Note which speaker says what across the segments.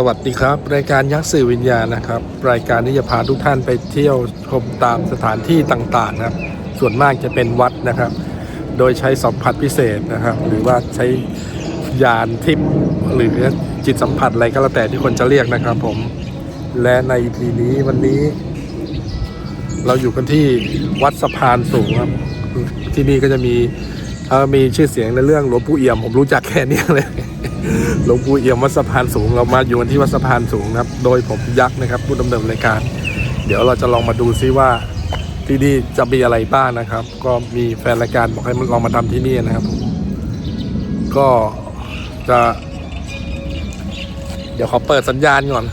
Speaker 1: สวัสดีครับ รายการยักษ์สื่อวิญญาณนะครับ รายการที่จะพาทุกท่านไปเที่ยวชมตามสถานที่ต่างๆครับ ส่วนมากจะเป็นวัดนะครับ โดยใช้สัมผัสพิเศษนะครับ หรือว่าใช้ยานทิพย์หรือจิตสัมผัสอะไรก็แล้วแต่ที่คนจะเรียกนะครับผมและใน EP นี้วันนี้ เราอยู่กันที่วัดสะพานสูงครับ ที่นี่ก็จะมีมีชื่อเสียงในเรื่องหลวงปู่เอี่ยม ผมรู้จักแค่นี้เลย หลวงปู่เอี่ยมวัดสะพานสูงเรามาอยู่ที่วัดสะพานสูงนะครับ โดยผมยักษ์นะครับ ผู้ดำเนินรายการ เดี๋ยวเราจะลองมาดูซิว่าที่นี่จะมีอะไรบ้างนะครับ ก็มีแฟนรายการบอกให้ลองมาทำที่นี่นะครับ ก็จะ เดี๋ยวขอเปิดสัญญาณก่อน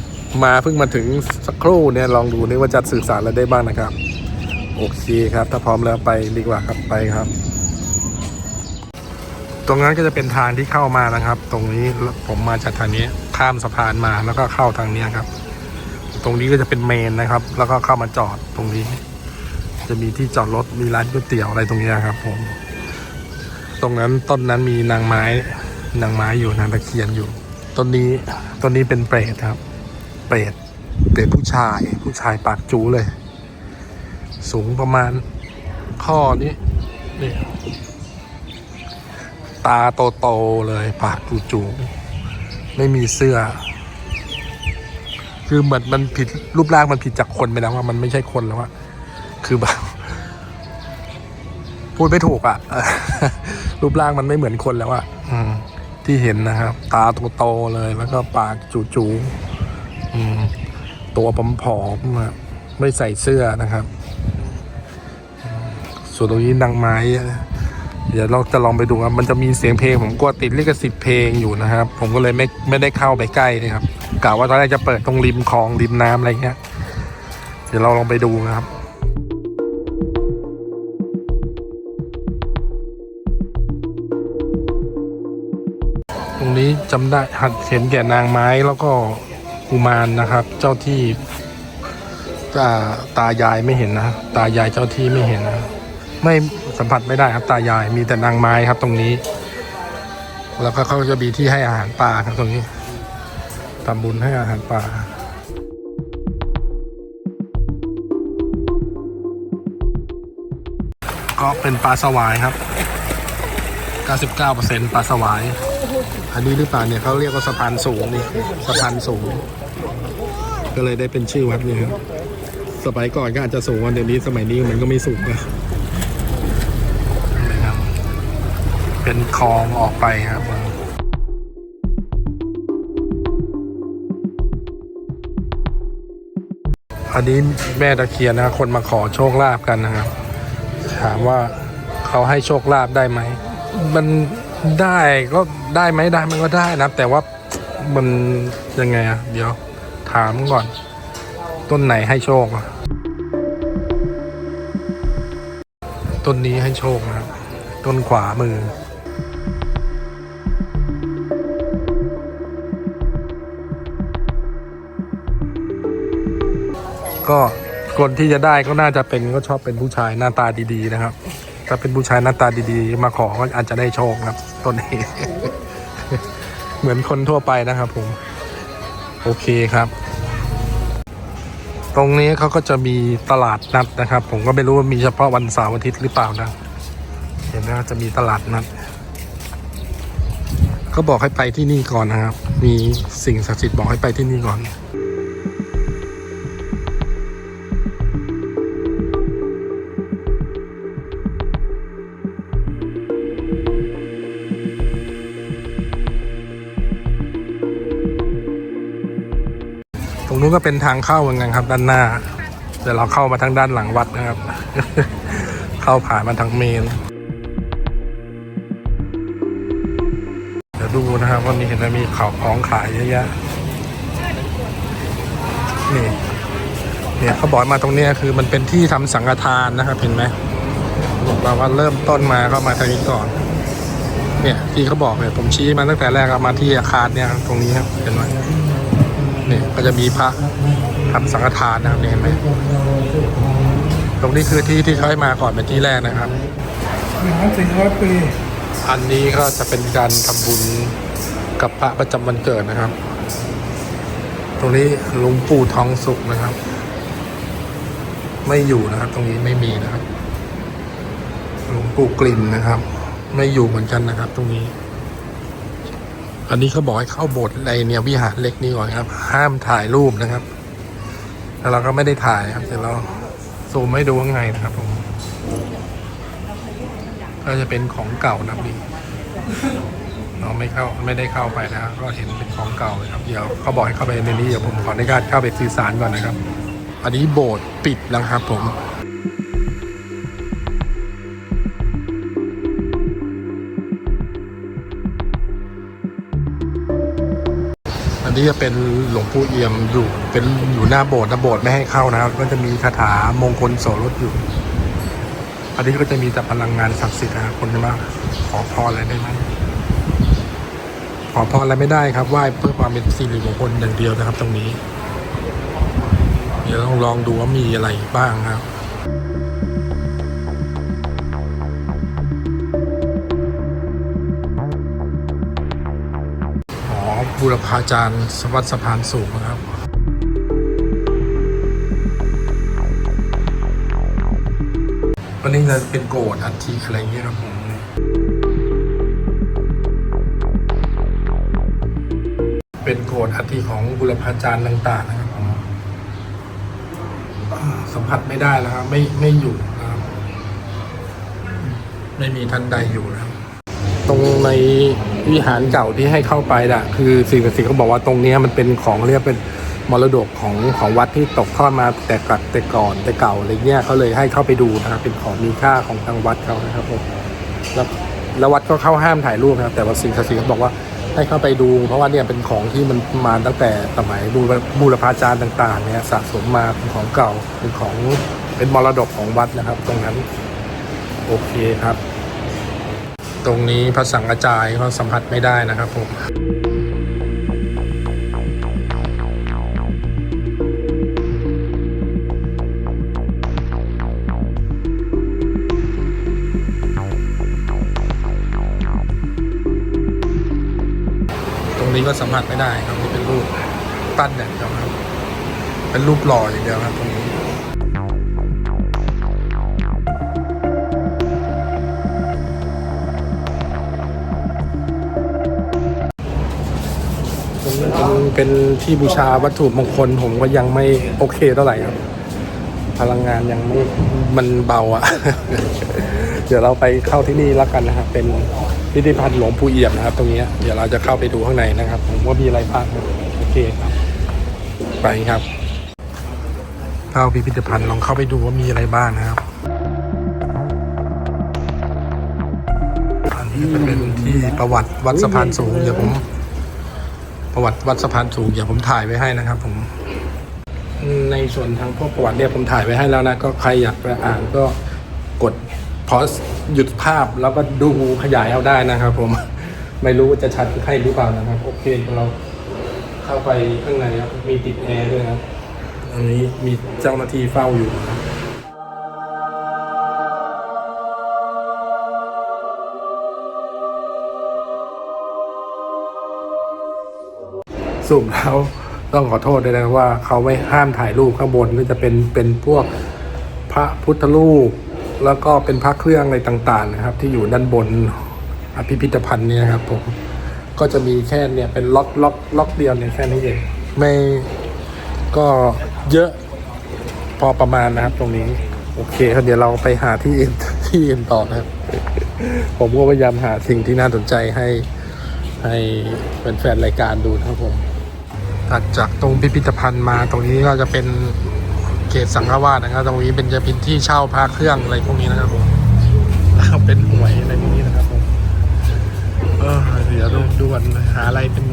Speaker 1: มาเพิ่งมาถึงสักครู่เนี่ยลองดูนี่ว่าจะสื่อสารอะไรได้บ้างนะครับ โอเคครับ ถ้าพร้อมแล้วไปดีกว่าครับไปครับ ตรงนั้นก็จะเป็นทางที่เข้ามานะครับ ตรงนี้ผมมาจากทางนี้ข้ามสะพานมาแล้วก็เข้าทางนี้ครับ ตรงนี้ก็จะเป็นเมนนะครับ แล้วก็เข้ามาจอดตรงนี้ จะมีที่จอดรถมีร้านก๋วยเตี๋ยวอะไรตรงนี้ครับ ผม ตรงนั้นต้นนั้นมีนางไม้นางไม้อยู่นางตะเคียนอยู่ต้นนี้ต้นนี้เป็นเปรตครับ เปรตเปรตผู้ชาย ผู้ชายปากจูเลย สูงประมาณข้อนี้นี่ ตาโตๆเลยปากจูๆไม่มีเสื้อ คือเหมือนมันผิดรูปร่างมันผิดจากคนไปแล้วว่ามันไม่ใช่คนแล้วอะคือแบบพูดไม่ถูกอะรูปร่างมันไม่เหมือนคนแล้วอะอืม ที่เห็นนะครับ ตาโตๆเลยแล้วก็ปากจูๆอืม ตัวผอมๆไม่ใส่เสื้อนะครับ ส่วนตรงนี้นางไม้ เดี๋ยวเราจะลองไปดูครับ มันจะมีเสียงเพลงผมกลัวติดลิขสิทธิ์เพลงอยู่นะครับ ผมก็เลยไม่ไม่ได้เข้าไปใกล้นะครับกะว่าตอนแรกจะเปิดตรงริมคลองริมน้ำอะไรเงี้ย เดี๋ยวเราลองไปดูนะครับตรงนี้จำได้หัดเห็นแก่นางไม้แล้วก็กุมารนะครับ เจ้าที่ตาตายายไม่เห็นนะ ตายายเจ้าที่ไม่เห็นนะ ไม่สัมผัสไม่ได้ครับตายาย มีแต่นางไม้ครับตรงนี้ แล้วก็เขาจะมีที่ให้อาหารปลาครับตรงนี้ทำบุญให้อาหารปลาก็เป็นปลาสวายครับ 99%ปลาสวาย อันนี้หรือเปล่าเนี่ยเขาเรียกว่าสะพานสูงนี่สะพานสูง ก็เลยได้เป็นชื่อวัดนี่ครับสมัยก่อนก็อาจจะสูงว่าเดี๋ยวนี้สมัยนี้มันก็ไม่สูงนะนี่ครับ เป็นคลองออกไปครับอันนี้แม่ตะเคียนนะคนมาขอโชคลาภกันนะครับ ถามว่าเขาให้โชคลาภได้ไหม มันได้ก็ได้ไหมได้มันก็ได้นะ แต่ว่ามันยังไงอะเดี๋ยวถามก่อน ต้นไหนให้โชคอะต้นนี้ให้โชคนะครับ ต้นขวามือ ก็คนที่จะได้ก็น่าจะเป็นก็ชอบเป็นผู้ชายหน้าตาดีๆนะครับ ถ้าเป็นผู้ชายหน้าตาดีๆ มาขอก็อาจจะได้โชคนะครับต้นนี้ เหมือนคนทั่วไปนะครับผม โอเคครับ ตรงนี้เขาก็จะมีตลาดนัดนะครับ ผมก็ไม่รู้ว่ามีเฉพาะวันเสาร์อาทิตย์หรือเปล่านะ เห็นนะจะมีตลาดนัดเขาบอกให้ไปที่นี่ก่อนนะครับ มีสิ่งศักดิ์สิทธิ์บอกให้ไปที่นี่ก่อน นู้นก็เป็นทางเข้าเหมือนกันครับ ด้านหน้า เดี๋ยวเราเข้ามาทางด้านหลังวัดนะครับ เข้าผ่านมาทางเมนเดี๋ยวดูนะครับว่ามีเห็นไหมมีข่าวของขายเยอะแยะนี่เนี่ยเขาบอกมาตรงเนี้ยคือมันเป็นที่ทำสังฆทานนะครับเห็นไหมบอกเราว่าเริ่มต้นมาก็มาทางนี้ก่อน เนี่ยที่เขาบอกเนี่ยผมชี้มาตั้งแต่แรกเอามาที่อาคารเนี่ยตรงนี้ครับเห็นไหม นี่ยก็จะมีพระทำสังฆทานนะครับนี่เห็นไหมตรงนี้คือที่ที่เขาให้มาก่อนเป็นที่แรกนะครับ
Speaker 2: หนึ่งพันสี่ร้อยปี
Speaker 1: อันนี้ก็จะเป็นการทำบุญกับพระประจำวันเกิดนะครับ ตรงนี้หลวงปู่ทองสุขนะครับ ไม่อยู่นะครับ ตรงนี้ไม่มีนะครับหลวงปู่กลิ่นนะครับ ไม่อยู่เหมือนกันนะครับ ตรงนี้ อันนี้เขาบอกให้เข้าโบสถ์อะไรเนี่ยวิหารเล็กนี่ก่อนครับ ห้ามถ่ายรูปนะครับ แล้วเราก็ไม่ได้ถ่ายครับแต่เราซูมให้ดูข้างในนะครับผมก็จะเป็นของเก่านะครับนี่เราไม่เข้าไม่ได้เข้าไปนะก็เห็นเป็นของเก่าเลยครับเดี๋ยวเขาบอกให้เข้าไปในนี้เดี๋ยวผมขออนุญาตเข้าไปสื่อสารก่อนนะครับ อันนี้โบสถ์ปิดแล้วครับผม นี้จะเป็นหลวงปู่เอี่ยมอยู่ เป็นอยู่หน้าโบสถ์นะโบสถ์ไม่ให้เข้านะครับ ก็จะมีคาถามงคลโสรถอยู่ อันนี้ก็จะมีแต่พลังงานศักดิ์สิทธิ์นะครับคนจะมาขอพรอะไรได้ไหมขอพรอะไรไม่ได้ครับไหว้เพื่อความเป็นสิริมงคลอย่างเดียวนะครับ ตรงนี้ เดี๋ยวลองลองดูว่ามีอะไรบ้างครับ บูรพาจารย์สวัสดิ์สะพานสูงนะครับ วันนี้จะเป็นโกดอัฐิอะไรเงี้ยครับผมเป็นโกดอัฐิของบุรพาจารย์ต่างๆนะครับผมสัมผัสไม่ได้แล้วครับไม่ไม่อยู่นะครับไม่มีท่านใดอยู่นะครับตรงใน วิหารเก่าที่ให้เข้าไปน่ะ คือสิ่งศักดิ์สิทธิ์เขาบอกว่าตรงนี้มันเป็นของเรียกเป็นมรดกของของวัดที่ตกทอดมาแต่กัดแต่ก่อนแต่เก่าอะไรเงี้ยเขาเลยให้เข้าไปดูนะครับเป็นของมีค่าของทางวัดเขานะครับผมแล้วแล้ววัดก็เข้าห้ามถ่ายรูปนะครับแต่ว่าสิ่งศักดิ์สิทธิ์เขาบอกว่าให้เข้าไปดู เพราะว่าเนี่ยเป็นของที่มันมาตั้งแต่สมัยบูบูรพาจารย์ต่าง ๆ เนี่ยสะสมมาเป็นของเก่าเป็นของเป็นมรดกของวัดนะครับ ตรงนั้น โอเคครับ ตรงนี้พระสังฆจายก็สัมผัสไม่ได้นะครับผมตรงนี้ก็สัมผัสไม่ได้ครับนี่เป็นรูปปั้นอย่างเดียวครับ เป็นรูปหล่ออย่างเดียวครับตรงนี้ เป็นเป็นที่บูชาวัตถุมงคลผมก็ยังไม่โอเคเท่าไหร่ครับ พลังงานยังไม่มันเบาอะเดี๋ยวเราไปเข้าที่นี่แล้วกันนะครับ เป็นพิพิธภัณฑ์หลวงปู่เอี่ยมนะครับ ตรงนี้เดี๋ยวเราจะเข้าไปดูข้างในนะครับ ผมว่ามีอะไรบ้างโอเคครับ ไปครับเข้าพิพิธภัณฑ์ลองเข้าไปดูว่ามีอะไรบ้างนะครับอันนี้จะเป็นที่ประวัติวัดสะพานสูงเดี๋ยวผม ประวัติวัดสะพานสูงเดี๋ยวผมถ่ายไว้ให้นะครับ ผม ในส่วนทางพวกประวัติเนี่ยผมถ่ายไว้ให้แล้วนะก็ใครอยากไปอ่านก็กดพอสหยุดภาพแล้วก็ดูขยายเอาได้นะครับ ผมไม่รู้ว่าจะชัดให้หรือเปล่านะครับ โอเคเราเข้าไปข้างในครับมีติดแอร์ด้วยนะครับอันนี้มีเจ้าหน้าที่เฝ้าอยู่ สุ่มแล้วต้องขอโทษด้วยนะว่าเขาไม่ห้ามถ่ายรูปข้างบนก็จะเป็นเป็นพวกพระพุทธรูป แล้วก็เป็นพระเครื่องอะไรต่างๆนะครับ ที่อยู่ด้านบนอภิพิธภัณฑ์เนี่ยครับผมก็จะมีแค่เนี่ยเป็นล็อกล็อกล็อกเดียวเนี่ยแค่นี้เองไม่ก็เยอะพอประมาณนะครับตรงนี้ โอเคครับเดี๋ยวเราไปหาที่อื่นที่อื่นต่อนะครับ ผมก็พยายามหาสิ่งที่น่าสนใจให้ให้แฟนรายการดูนะครับผม ถัดจากตรงพิพิธภัณฑ์มาตรงนี้ก็จะเป็นเขตสังฆวาสนะครับ ตรงนี้เป็นจะเป็นที่เช่าพระเครื่องอะไรพวกนี้นะครับผมแล้วเป็นหวยอะไรพวกนี้นะครับผมเออเดี๋ยวดูดูกันหาอะไรเป็น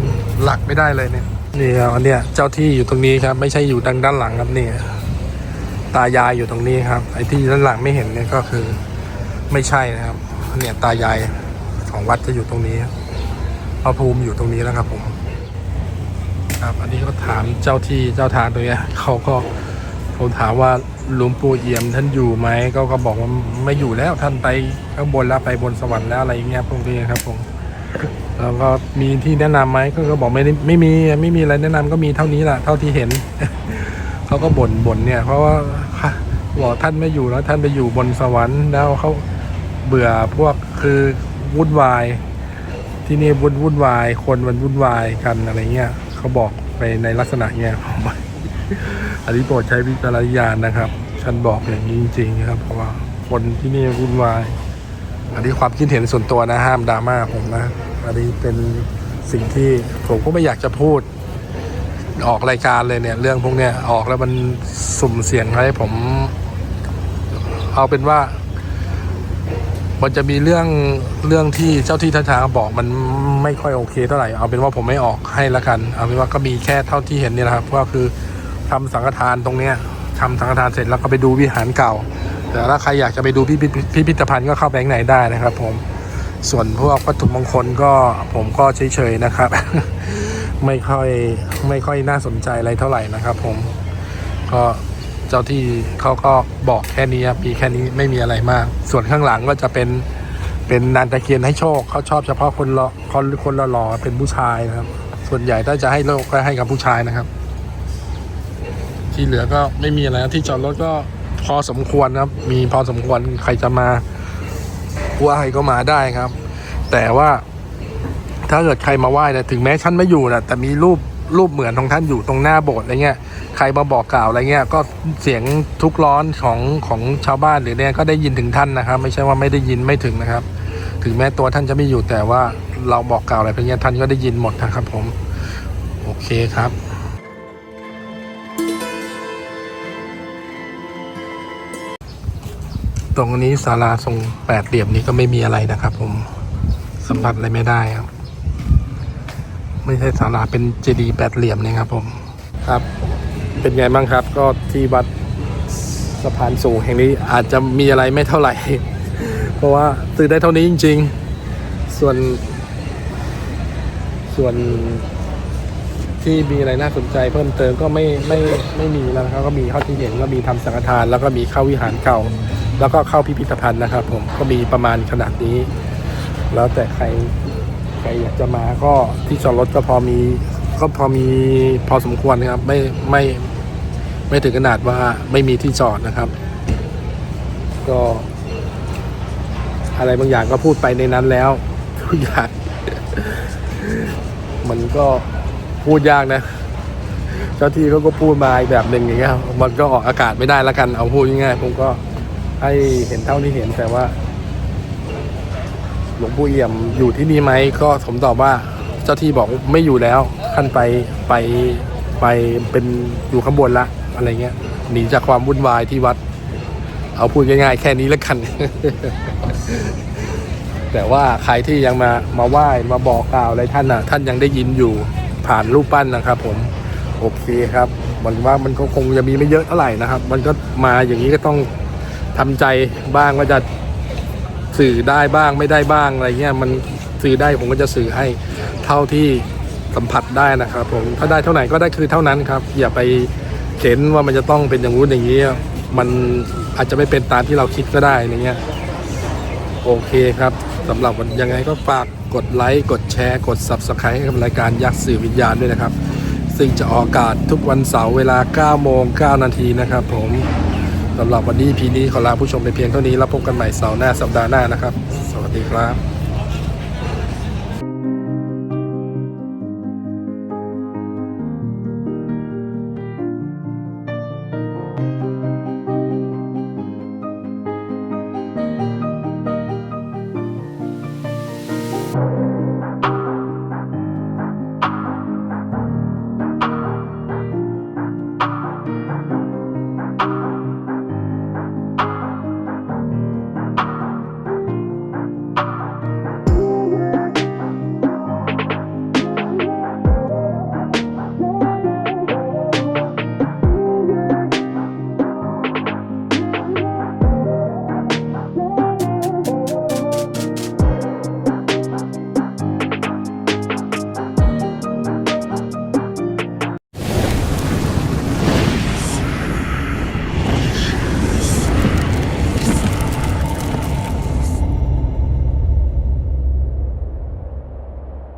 Speaker 1: หลักไม่ได้เลยเนี่ยนี่ครับอันเนี้ยเจ้าที่อยู่ตรงนี้ครับ ไม่ใช่อยู่ดังด้านหลังครับนี่ตายายอยู่ตรงนี้ครับ ไอ้ที่ด้านหลังไม่เห็นเนี่ยก็คือไม่ใช่นะครับ เนี่ยตายายของวัดจะอยู่ตรงนี้พระภูมิอยู่ตรงนี้แล้วครับผม ครับ อันนี้ก็ถามเจ้าที่เจ้าทางตรงเนี้ยเขาก็ผมถามว่าหลวงปู่เอี่ยมท่านอยู่ไหมก็ก็บอกว่าไม่อยู่แล้วท่านไปข้างบนแล้วไปบนสวรรค์แล้วอะไรอย่างเงี้ยพวกนี้ครับผมแล้วก็มีที่แนะนำไหมก็ก็บอกไม่ได้ไม่มีไม่มีอะไรแนะนำก็มีเท่านี้แหละเท่าที่เห็นเขาก็บ่นบ่นเนี่ย เพราะว่าบอกท่านไม่อยู่แล้วท่านไปอยู่บนสวรรค์แล้วเขาเบื่อพวกคือวุ่นวาย ที่นี่วุ่นวุ่นวาย คนมันวุ่นวายกันอะไรเงี้ย เขาบอกไปในลักษณะเนี้ยอันนี้โปรดใช้วิจารณญาณนะครับ ฉันบอกอย่างนี้จริงๆนะครับ เพราะว่าคนที่นี่วุ่นวาย อันนี้ความคิดเห็นส่วนตัวนะห้ามดราม่าผมนะ อันนี้เป็นสิ่งที่ผมก็ไม่อยากจะพูดออกรายการเลยเนี่ย เรื่องพวกเนี้ยออกแล้วมันสุ่มเสี่ยงให้ผม เอาเป็นว่า มันจะมีเรื่องเรื่องที่เจ้าที่ท่าทางบอกมันไม่ค่อยโอเคเท่าไหร่เอาเป็นว่าผมไม่ออกให้ละกัน เอาเป็นว่าก็มีแค่เท่าที่เห็นนี่แหละครับก็คือทำสังฆทานตรงเนี้ยทำสังฆทานเสร็จแล้วก็ไปดูวิหารเก่า แต่ถ้าใครอยากจะไปดูพิพิธพิพิธภัณฑ์ก็เข้าไปข้างในได้นะครับ ผมส่วนพวกวัตถุมงคลก็ผมก็เฉยๆนะครับ ไม่ค่อยไม่ค่อยน่าสนใจอะไรเท่าไหร่นะครับ ผมก็ เจ้าที่เขาก็บอกแค่นี้ครับมีแค่นี้ไม่มีอะไรมาก ส่วนข้างหลังก็จะเป็นเป็นนานตะเคียนให้โชคเขาชอบเฉพาะคนรอคนคนหล่อเป็นผู้ชายนะครับ ส่วนใหญ่ถ้าจะให้โลกก็ให้กับผู้ชายนะครับ ที่เหลือก็ไม่มีอะไรที่จอดรถก็พอสมควรครับ มีพอสมควรใครจะมาไหว้ก็มาได้ครับ แต่ว่าถ้าเกิดใครมาไหว้นี่ยถึงแม้ท่านไม่อยู่นะแต่มีรูปรูปเหมือนของท่านอยู่ตรงหน้าโบสถ์อะไรเงี้ย ใครมาบอกกล่าวอะไรเงี้ย ก็เสียงทุกร้อนของของชาวบ้านหรือเนี่ยก็ได้ยินถึงท่านนะครับ ไม่ใช่ว่าไม่ได้ยินไม่ถึงนะครับ ถึงแม้ตัวท่านจะไม่อยู่แต่ว่าเราบอกกล่าวอะไรพวกเนี้ท่านก็ได้ยินหมดนะครับ ผม โอเคครับตรงนี้ศาลาทรงแปดเหลี่ยมนี้ก็ไม่มีอะไรนะครับ ผมสัมผัสอะไรไม่ได้ครับ ไม่ใช่ศาลาเป็นเจดีย์แปดเหลี่ยมเนะครับผมครับ เป็นไงบ้างครับ ก็ที่วัดสะพานสูงแห่งนี้อาจจะมีอะไรไม่เท่าไหร่ เพราะว่าซื้อได้เท่านี้จริง ๆ ส่วน ส่วนที่มีอะไรน่าสนใจเพิ่มเติมก็ไม่ไม่ไม่มีแล้วนะครับก็มีข้าที่เห็นก็มีทำสังฆทาน แล้วก็มีเข้าวิหารเก่า แล้วก็เข้าพิพิธภัณฑ์นะครับ ผมก็มีประมาณขนาดนี้ แล้วแต่ใครใครอยากจะมาก็ที่จอดรถก็พอมีก็พอมีพอสมควรนะครับ ไม่ไม่ ไม่ถึงขนาดว่าไม่มีที่จอดนะครับ ก็ อะไรบางอย่างก็พูดไปในนั้นแล้วทุกอย่างมันก็พูดยากนะเจ้าที่เขาก็พูดมาอีกแบบหนึ่งอย่างเงี้ยมันก็ออกอากาศไม่ได้ล้วกันเอาพูดง่ายๆผมก็ให้เห็นเท่าที่เห็นแต่ว่า หลวงปู่เอี่ยมอยู่ที่นี่ไหมก็ผมตอบว่าเจ้าที่บอกไม่อยู่แล้วท่านไปไปไปเป็นอยู่ข้างบนละ อะไรเงี้ยหนีจากความวุ่นวายที่วัด เอาพูดง่ายๆ แค่นี้แล้วกัน แต่ว่าใครที่ยังมามาไหว้มาบอกกล่าวอะไรท่านน่ะ ท่านยังได้ยินอยู่ผ่านรูปปั้นนะครับ ผมโอเคครับมันว่ามันก็คงจะมีไม่เยอะเท่าไหร่นะครับ มันก็มาอย่างนี้ก็ต้องทำใจบ้างว่าจะสื่อได้บ้างไม่ได้บ้างอะไรเงี้ยมันสื่อได้ผมก็จะสื่อให้เท่าที่สัมผัสได้นะครับ ผมถ้าได้เท่าไหร่ก็ได้คือเท่านั้นครับ อย่าไป เข็นว่ามันจะต้องเป็นอย่างนู้นอย่างนี้ มันอาจจะไม่เป็นตามที่เราคิดก็ได้อย่างเงี้ยโอเคครับสำหรับวันยังไงก็ฝากกดไลค์กดแชร์ กด Subscribe ให้กับรายการยักษ์สื่อวิญญาณด้วยนะครับ ซึ่งจะออกอากาศทุกวันเสาร์เวลา 9 โมง 9 นาทีนะครับผมสำหรับวันนี้พีนี้ขอลาผู้ชมไปเพียงเท่านี้ แล้วพบกันใหม่เสาร์หน้าสัปดาห์หน้านะครับ สวัสดีครับ